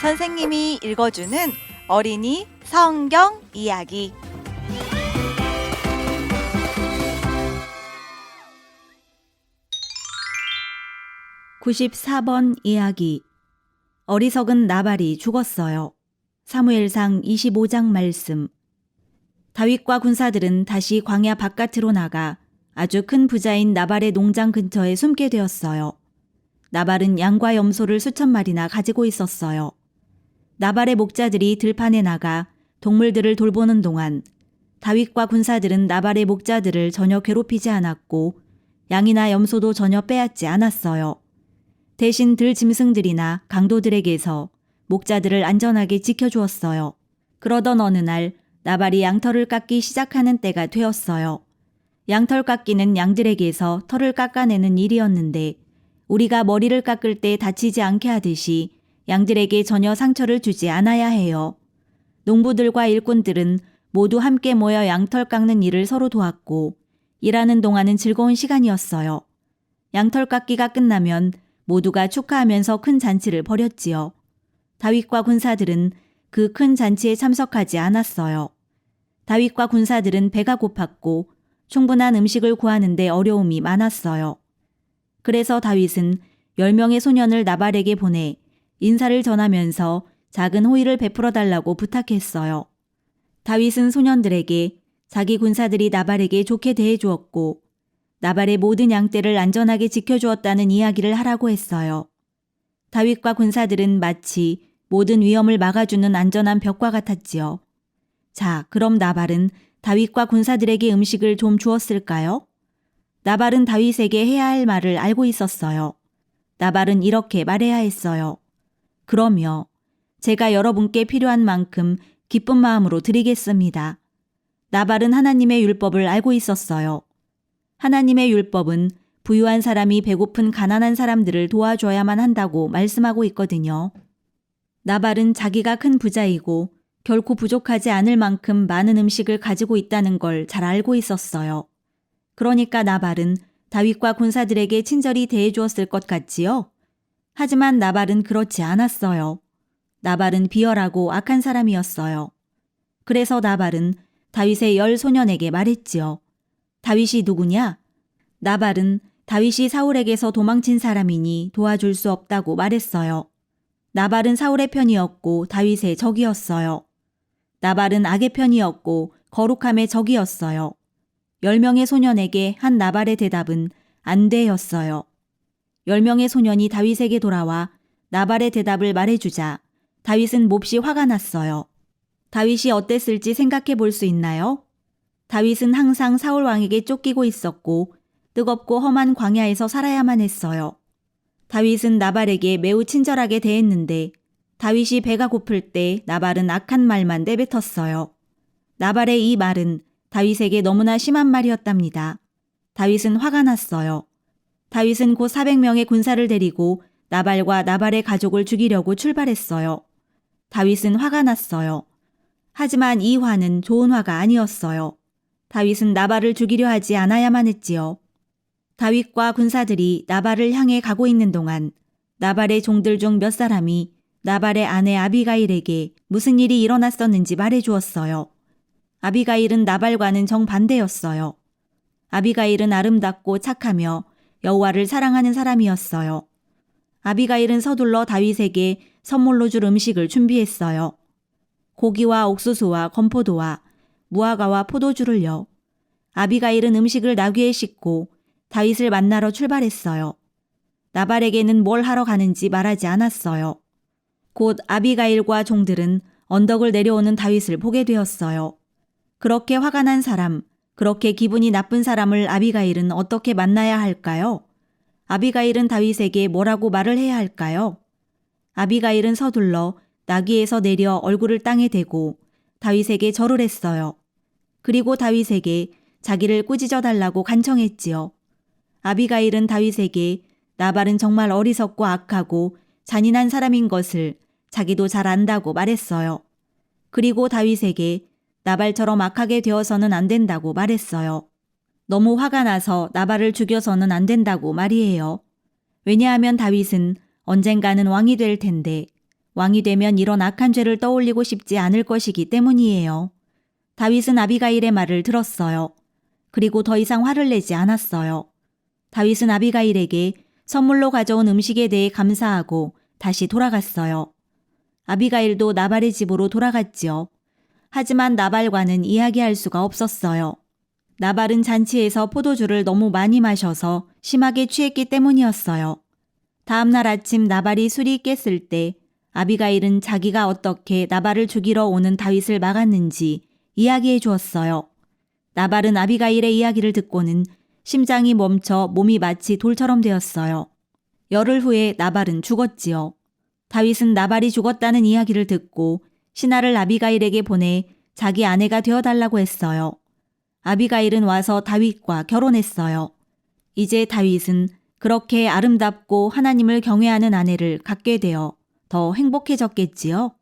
선생님이 읽어주는 어린이 성경 이야기. (94번) 이야기 어리석은 나발이 죽었어요. 사무엘상 25장 말씀 다윗과 군사들은 다시 광야 바깥으로 나가 아주 큰 부자인 나발의 농장 근처에 숨게 되었어요. 나발은 양과 염소를 수천 마리나 가지고 있었어요. 나발의 목자들이 들판에 나가 동물들을 돌보는 동안 다윗과 군사들은 나발의 목자들을 전혀 괴롭히지 않았고 양이나 염소도 전혀 빼앗지 않았어요. 대신 들 짐승들이나 강도들에게서 목자들을 안전하게 지켜주었어요. 그러던 어느 날 나발이 양털을 깎기 시작하는 때가 되었어요. 양털 깎기는 양들에게서 털을 깎아내는 일이었는데 우리가 머리를 깎을 때 다치지 않게 하듯이 양들에게 전혀 상처를 주지 않아야 해요. 농부들과 일꾼들은 모두 함께 모여 양털 깎는 일을 서로 도왔고 일하는 동안은 즐거운 시간이었어요. 양털 깎기가 끝나면 모두가 축하하면서 큰 잔치를 벌였지요. 다윗과 군사들은 그 큰 잔치에 참석하지 않았어요. 다윗과 군사들은 배가 고팠고 충분한 음식을 구하는데 어려움이 많았어요. 그래서 다윗은 10명의 소년을 나발에게 보내 인사를 전하면서 작은 호의를 베풀어 달라고 부탁했어요. 다윗은 소년들에게 자기 군사들이 나발에게 좋게 대해 주었고 나발의 모든 양떼를 안전하게 지켜주었다는 이야기를 하라고 했어요. 다윗과 군사들은 마치 모든 위험을 막아주는 안전한 벽과 같았지요. 자, 그럼 나발은 다윗과 군사들에게 음식을 좀 주었을까요? 나발은 다윗에게 해야 할 말을 알고 있었어요. 나발은 이렇게 말해야 했어요. 그러며 제가 여러분께 필요한 만큼 기쁜 마음으로 드리겠습니다. 나발은 하나님의 율법을 알고 있었어요. 하나님의 율법은 부유한 사람이 배고픈 가난한 사람들을 도와줘야만 한다고 말씀하고 있거든요. 나발은 자기가 큰 부자이고 결코 부족하지 않을 만큼 많은 음식을 가지고 있다는 걸 잘 알고 있었어요. 그러니까 나발은 다윗과 군사들에게 친절히 대해 주었을 것 같지요? 하지만 나발은 그렇지 않았어요. 나발은 비열하고 악한 사람이었어요. 그래서 나발은 다윗의 열 소년에게 말했지요. 다윗이 누구냐? 나발은 다윗이 사울에게서 도망친 사람이니 도와줄 수 없다고 말했어요. 나발은 사울의 편이었고 다윗의 적이었어요. 나발은 악의 편이었고 거룩함의 적이었어요. 열 명의 소년에게 한 나발의 대답은 안 돼였어요. 열 명의 소년이 다윗에게 돌아와 나발의 대답을 말해주자 다윗은 몹시 화가 났어요. 다윗이 어땠을지 생각해 볼 수 있나요? 다윗은 항상 사울 왕에게 쫓기고 있었고 뜨겁고 험한 광야에서 살아야만 했어요. 다윗은 나발에게 매우 친절하게 대했는데 다윗이 배가 고플 때 나발은 악한 말만 내뱉었어요. 나발의 이 말은 다윗에게 너무나 심한 말이었답니다. 다윗은 화가 났어요. 다윗은 곧 400명의 군사를 데리고 나발과 나발의 가족을 죽이려고 출발했어요. 다윗은 화가 났어요. 하지만 이 화는 좋은 화가 아니었어요. 다윗은 나발을 죽이려 하지 않아야만 했지요. 다윗과 군사들이 나발을 향해 가고 있는 동안 나발의 종들 중 몇 사람이 나발의 아내 아비가일에게 무슨 일이 일어났었는지 말해 주었어요. 아비가일은 나발과는 정반대였어요. 아비가일은 아름답고 착하며 여호와를 사랑하는 사람이었어요. 아비가일은 서둘러 다윗에게 선물로 줄 음식을 준비했어요. 고기와 옥수수와 건포도와 무화과와 포도주를요. 아비가일은 음식을 나귀에 싣고 다윗을 만나러 출발했어요. 나발에게는 뭘 하러 가는지 말하지 않았어요. 곧 아비가일과 종들은 언덕을 내려오는 다윗을 보게 되었어요. 그렇게 화가 난 사람, 그렇게 기분이 나쁜 사람을 아비가일은 어떻게 만나야 할까요? 아비가일은 다윗에게 뭐라고 말을 해야 할까요? 아비가일은 서둘러 나귀에서 내려 얼굴을 땅에 대고 다윗에게 절을 했어요. 그리고 다윗에게 자기를 꾸짖어 달라고 간청했지요. 아비가일은 다윗에게 나발은 정말 어리석고 악하고 잔인한 사람인 것을 자기도 잘 안다고 말했어요. 그리고 다윗에게 나발처럼 악하게 되어서는 안 된다고 말했어요. 너무 화가 나서 나발을 죽여서는 안 된다고 말이에요. 왜냐하면 다윗은 언젠가는 왕이 될 텐데 왕이 되면 이런 악한 죄를 떠올리고 싶지 않을 것이기 때문이에요. 다윗은 아비가일의 말을 들었어요. 그리고 더 이상 화를 내지 않았어요. 다윗은 아비가일에게 선물로 가져온 음식에 대해 감사하고 다시 돌아갔어요. 아비가일도 나발의 집으로 돌아갔지요. 하지만 나발과는 이야기할 수가 없었어요. 나발은 잔치에서 포도주를 너무 많이 마셔서 심하게 취했기 때문이었어요. 다음날 아침 나발이 술이 깼을 때 아비가일은 자기가 어떻게 나발을 죽이러 오는 다윗을 막았는지 이야기해 주었어요. 나발은 아비가일의 이야기를 듣고는 심장이 멈춰 몸이 마치 돌처럼 되었어요. 열흘 후에 나발은 죽었지요. 다윗은 나발이 죽었다는 이야기를 듣고 신하를 아비가일에게 보내 자기 아내가 되어달라고 했어요. 아비가일은 와서 다윗과 결혼했어요. 이제 다윗은 그렇게 아름답고 하나님을 경외하는 아내를 갖게 되어 더 행복해졌겠지요?